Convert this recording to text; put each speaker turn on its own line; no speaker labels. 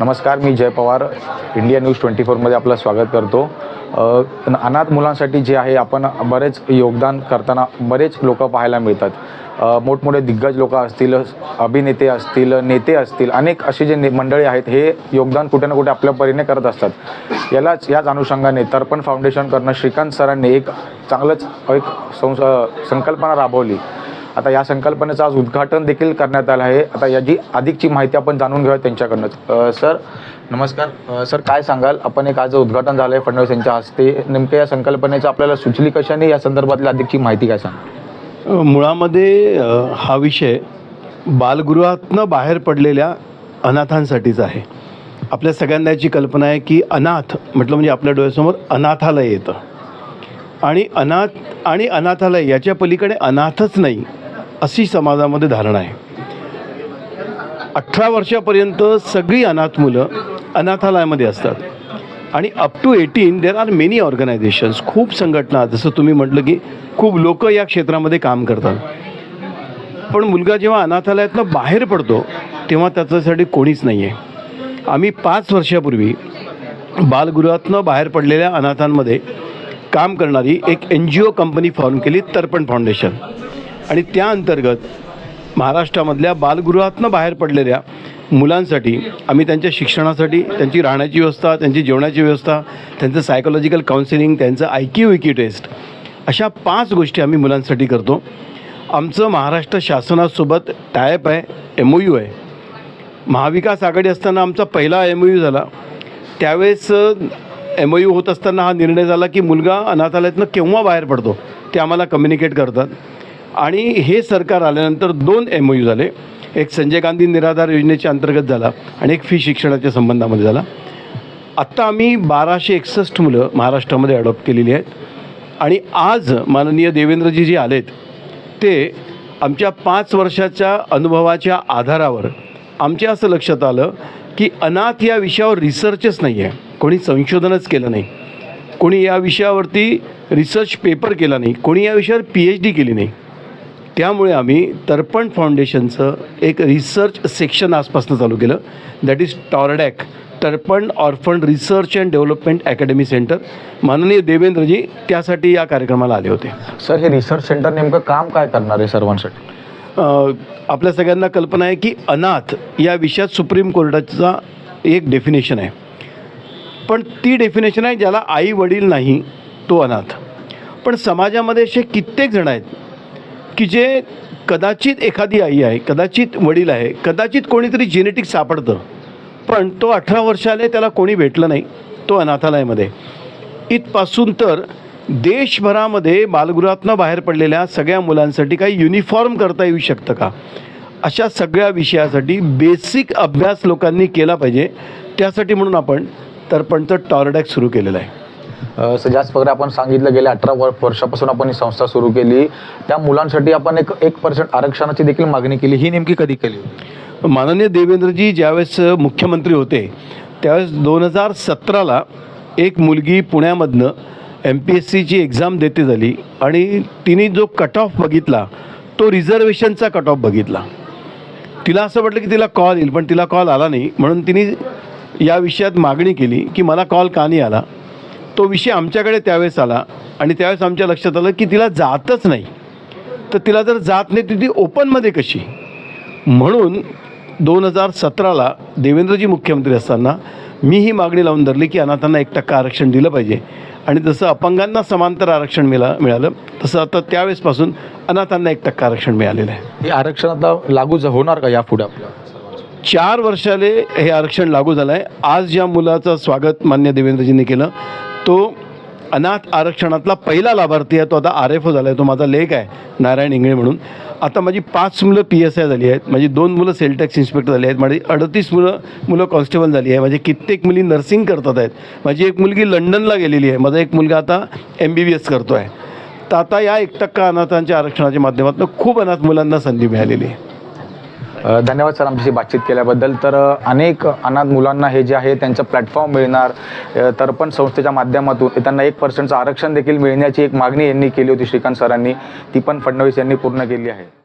नमस्कार मी Jay Pawar. India news twenty फोरमध्ये आपलं स्वागत करतो. अनाथ मुलांसाठी जे आहे आपण बरेच योगदान करताना बरेच लोक पाहायला मिळतात. मोठमोठे दिग्गज लोक असतील अभिनेते असतील नेते असतील अनेक असे जे ने- मंडळी आहेत हे योगदान कुठे ना कुठे आपल्या परीने करत असतात. यालाच याच अनुषंगाने तर्पण फाउंडेशन करणं श्रीकांत सरांनी एक चांगलंच एक संस संकल्पना राबवली. आता या संकल्पनेचं आज उद्घाटन देखील करण्यात आलं आहे. आता याची अधिकची माहिती आपण जाणून घेऊया त्यांच्याकडनं सर नमस्कार. सर काय सांगाल? आपण एक आज उद्घाटन झालं आहे फडणवीस यांच्या हस्ते. नेमक्या या संकल्पनेचं आपल्याला सुचली कशाने या संदर्भातली अधिकची माहिती काय सांग
मुळामध्ये हा विषय बालगृहातनं बाहेर पडलेल्या अनाथांसाठीच आहे. आपल्या सगळ्यांना याची कल्पना आहे की अनाथ म्हटलं म्हणजे आपल्या डोळ्यासमोर अनाथालय येतं. आणि अनाथ आणि अनाथालय याच्या पलीकडे अनाथच नाही. अशी समाजामध्ये धारणा आहे. अठरा वर्षापर्यंत सगळी अनाथ मुलं अनाथालयामध्ये असतात. आणि up to eighteen there are many organisations खूप संघटना जसं तुम्ही म्हटलं की खूप लोक या क्षेत्रामध्ये काम करतात. पण मुलगा जेव्हा अनाथालयातनं बाहेर पडतो तेव्हा त्याच्यासाठी कोणीच नाही आहे आम्ही पाच वर्षापूर्वी बालगृहातनं बाहेर पडलेल्या अनाथांमध्ये काम करणारी एक N G O company form केली तर्पण फाउंडेशन आणि त्या अंतर्गत महाराष्ट्रामधल्या बालगृहातनं बाहेर पडलेल्या मुलांसाठी आम्ही त्यांच्या शिक्षणासाठी त्यांची राहण्याची व्यवस्था त्यांची जेवणाची व्यवस्था त्यांचं सायकोलॉजिकल काउन्सिलिंग त्यांचं आय क्यू विकी टेस्ट अशा पाच गोष्टी आम्ही मुलांसाठी करतो. आमचं महाराष्ट्र शासनासोबत टायप आहे एम ओ यू आहे. महाविकास आघाडी असताना आमचा पहिला एम ओ यू झाला. त्यावेळेस एम ओ यू होत असताना हा निर्णय झाला की मुलगा अनाथालयातनं केव्हा बाहेर पडतो ते आम्हाला कम्युनिकेट करतात. आणि हे सरकार आल्यानंतर दोन एम ओ यू झाले. एक संजय गांधी निराधार योजनेच्या अंतर्गत झाला आणि एक फी शिक्षणाच्या संबंधामध्ये झाला. आत्ता आम्ही बाराशे एकसष्ट मुलं महाराष्ट्रामध्ये अडॉप्ट केलेली आहेत. आणि आज माननीय देवेंद्रजी जे आलेत ते आमच्या पाच वर्षाच्या अनुभवाच्या आधारावर आमच्या असं लक्षात आलं की अनाथ या विषयावर रिसर्चच नाही आहे कोणी संशोधनच केलं नाही. कोणी या विषयावरती रिसर्च पेपर केला नाही. कोणी या विषयावर पी एच डी केली नाही. त्यामुळे आम्ही तर्पण फाउंडेशनचं एक रिसर्च सेक्शन आजपासून चालू केलं. That is TORDAC Tarpan orphan research and development academy centre. माननीय देवेंद्रजी त्यासाठी या कार्यक्रमाला आले होते.
सर हे रिसर्च सेंटर नेमकं काम काय करणार आहे सर्वांसाठी?
आपल्या सगळ्यांना कल्पना आहे की अनाथ या विषयात सुप्रीम कोर्टाचा एक डेफिनेशन आहे. पण ती डेफिनेशन आहे ज्याला आई वडील नाही तो अनाथ. पण समाजामध्ये असे कित्येक जण आहेत की जे कदाचित एखादी आई आहे कदाचित वडील आहे कदाचित कोणीतरी जेनेटिक सापडतं पण तो अठरा वर्षाने त्याला कोणी भेटलं नाही तो अनाथालयामध्ये. इथपासून तर देशभरामध्ये बालगृहातनं बाहेर पडलेल्या सगळ्या मुलांसाठी काही युनिफॉर्म करता येऊ शकतं का? अशा सगळ्या विषयासाठी बेसिक अभ्यास लोकांनी केला पाहिजे. त्यासाठी म्हणून आपण तर्पणचं टॉरडॅक सुरू केलेलं आहे.
अ, सर आपण सांगितलं गेल्या अठरा वर्षापासून आपण ही संस्था सुरू केली. त्या मुलांसाठी आपण एक एक पर्सेंट आरक्षणाची देखील मागणी केली. ही नेमकी कधी केली
माननीय देवेंद्रजी ज्यावेळेस मुख्यमंत्री होते त्यावेळेस दोन हजार सतराला एक मुलगी पुण्यामधनं एम पी एस सीची एक्झाम देते झाली आणि तिने जो कट ऑफ बघितला तो रिझर्वेशनचा कट ऑफ बघितला. तिला असं वाटलं की तिला कॉल येईल पण तिला कॉल आला नाही. म्हणून तिने या विषयात मागणी केली की मला कॉल का नाही आला? तो विषय आमच्याकडे त्यावेळेस आला आणि त्यावेळेस आमच्या लक्षात आलं की तिला जातच नाही. तर तिला जर जात नाही तर ती ओपनमध्ये कशी? म्हणून दोन हजार सतराला देवेंद्रजी मुख्यमंत्री असताना मी ही मागणी लावून धरली की अनाथांना एक टक्का आरक्षण दिलं पाहिजे? आणि जसं अपंगांना समांतर आरक्षण मिळा मिळालं तसं आता त्यावेळेसपासून अनाथांना एक टक्का आरक्षण मिळालेलं आहे?
हे आरक्षण आता लागू होणार का यापुढे आपल्या?
चार वर्षाले हे आरक्षण लागू झालं आहे आज ज्या मुलाचं स्वागत मान्य देवेंद्रजींनी केलं तो अनाथ आरक्षणातला पहिला लाभार्थी आहे. तो आता आर एफ ओ झाला आहे तो माझा लेख आहे नारायण इंगळे म्हणून. आता माझी पाच मुलं पी एस आय झाली आहेत. माझी दोन मुलं सेल टॅक्स इन्स्पेक्टर झाली आहेत. माझी अडतीस मुलं मुलं कॉन्स्टेबल झाली आहे. माझी कित्येक मुली नर्सिंग करतात आहेत. माझी एक मुलगी लंडनला गेलेली आहे. माझा एक मुलगा आता एम बी बी एस करतो आहे तर आता या एक टक्का अनाथांच्या आरक्षणाच्या माध्यमातून खूप अनाथ मुलांना संधी मिळालेली आहे.
धन्यवाद सर आमच्याशी बातचीत केल्याबद्दल. तर अनेक अनाथ मुलांना हे जे आहे त्यांचं प्लॅटफॉर्म मिळणार. तर्पण संस्थेच्या माध्यमातून त्यांना एक पर्सेंटचं आरक्षण देखील मिळण्याची एक मागणी यांनी केली होती श्रीकांत सरांनी. ती पण फडणवीस यांनी पूर्ण केली आहे.